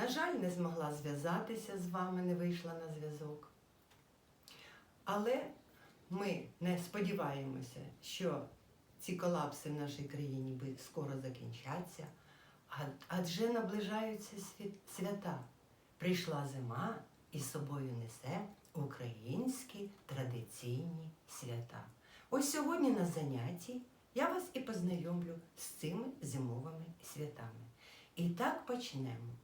На жаль, не змогла зв'язатися з вами, не вийшла на зв'язок. Але ми не сподіваємося, що ці колапси в нашій країні скоро закінчаться, адже наближаються свята. Прийшла зима і з собою несе українські традиційні свята. Ось сьогодні на занятті я вас і познайомлю з цими зимовими святами. І так почнемо.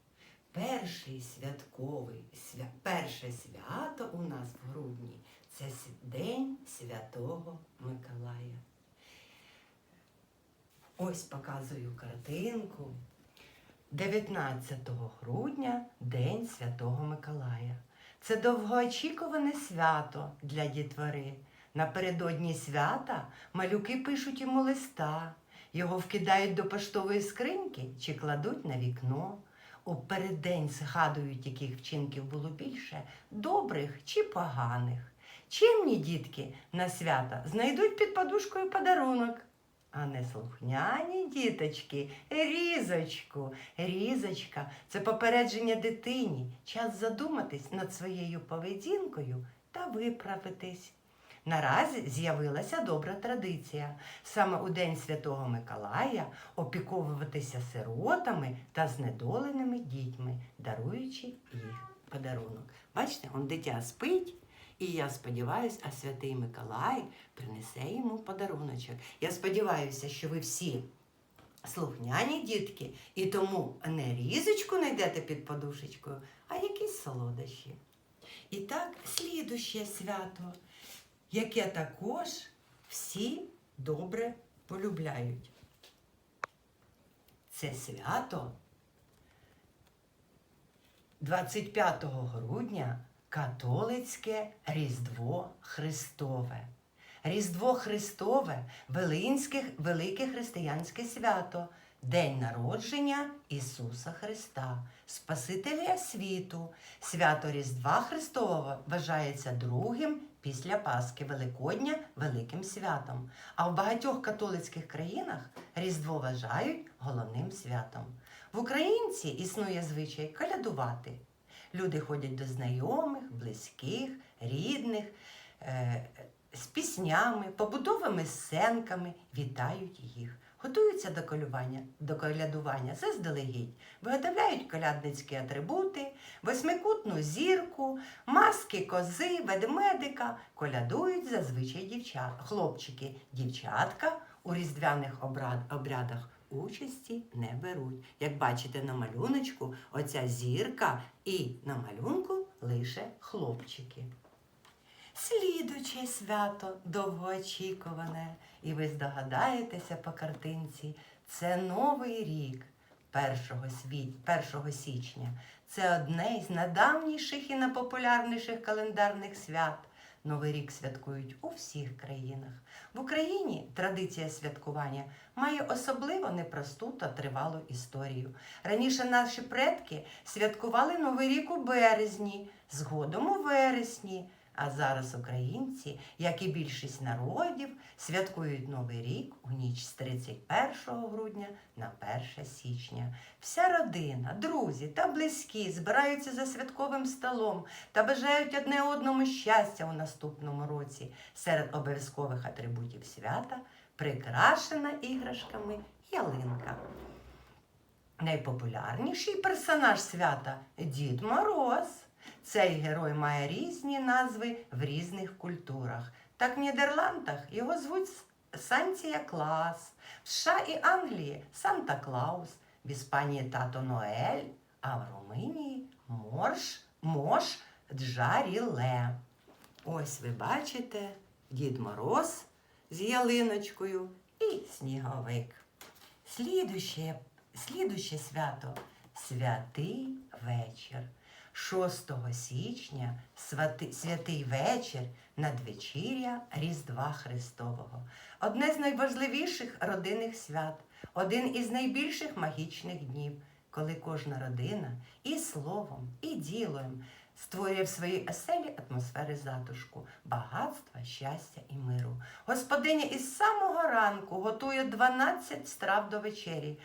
Перший святковий свя... перше свято у нас в грудні це День Святого Миколая. Ось показую картинку. 19 грудня День Святого Миколая. Це довгоочікуване свято для дітвори. Напередодні свята малюки пишуть йому листа, його вкидають до поштової скриньки чи кладуть на вікно. У переддень згадують, яких вчинків було більше, добрих чи поганих. Чимні дітки на свята знайдуть під подушкою подарунок. А неслухняні діточки, різочку, різочка це попередження дитині, час задуматись над своєю поведінкою та виправитись. Наразі з'явилася добра традиція саме у День Святого Миколая опіковуватися сиротами та знедоленими дітьми, даруючи їх подарунок. Бачите, он дитя спить, і я сподіваюся, а святий Миколай принесе йому подаруночок. Я сподіваюся, що ви всі слухняні дітки, і тому не різочку знайдете під подушечкою, а якісь солодощі. І так, слідуще свято, яке також всі добре полюбляють. Це свято 25 грудня католицьке Різдво Христове. Різдво Христове Велинське, велике християнське свято, День народження Ісуса Христа, Спасителя світу. Свято Різдва Христового вважається другим після Пасхи Великодня великим святом. А в багатьох католицьких країнах Різдво вважають головним святом. В українці існує звичай колядувати. Люди ходять до знайомих, близьких, рідних, е, з піснями, побудовими сценками, вітають їх. Готуються до колювання, до колядування заздалегідь, виготовляють колядницькі атрибути, восьмикутну зірку, маски кози, ведмедика, колядують зазвичай дівчат, хлопчики, дівчатка у різдвяних обряд, обрядах участі не беруть. Як бачите на малюночку, оця зірка і на малюнку лише хлопчики. Слідуче свято довгоочікуване, і ви здогадаєтеся по картинці, це Новий рік 1, світ, 1 січня. Це одне із найдавніших і найпопулярніших календарних свят. Новий рік святкують у всіх країнах. В Україні традиція святкування має особливо непросту та тривалу історію. Раніше наші предки святкували Новий рік у березні, згодом у вересні. А зараз українці, як і більшість народів, святкують Новий рік у ніч з 31 грудня на 1 січня. Вся родина, друзі та близькі збираються за святковим столом та бажають одне одному щастя у наступному році. Серед обов'язкових атрибутів свята прикрашена іграшками ялинка. Найпопулярніший персонаж свята Дід Мороз. Цей герой має різні назви в різних культурах. Так в Нідерландах його звуть Санція Клас, в США і Англії Санта Клаус, в Іспанії тато Ноель, а в Румунії Морш, Мош Джаріле. Ось ви бачите Дід Мороз з ялиночкою і сніговик. Слідуще, слідуще свято святий вечір. 6 січня святий вечір надвечіря Різдва Христового. Одне з найважливіших родинних свят, один із найбільших магічних днів, коли кожна родина і словом, і ділом створює в своїй оселі атмосфери затишку, багатства, щастя і миру. Господиня із самого ранку готує 12 страв до вечері.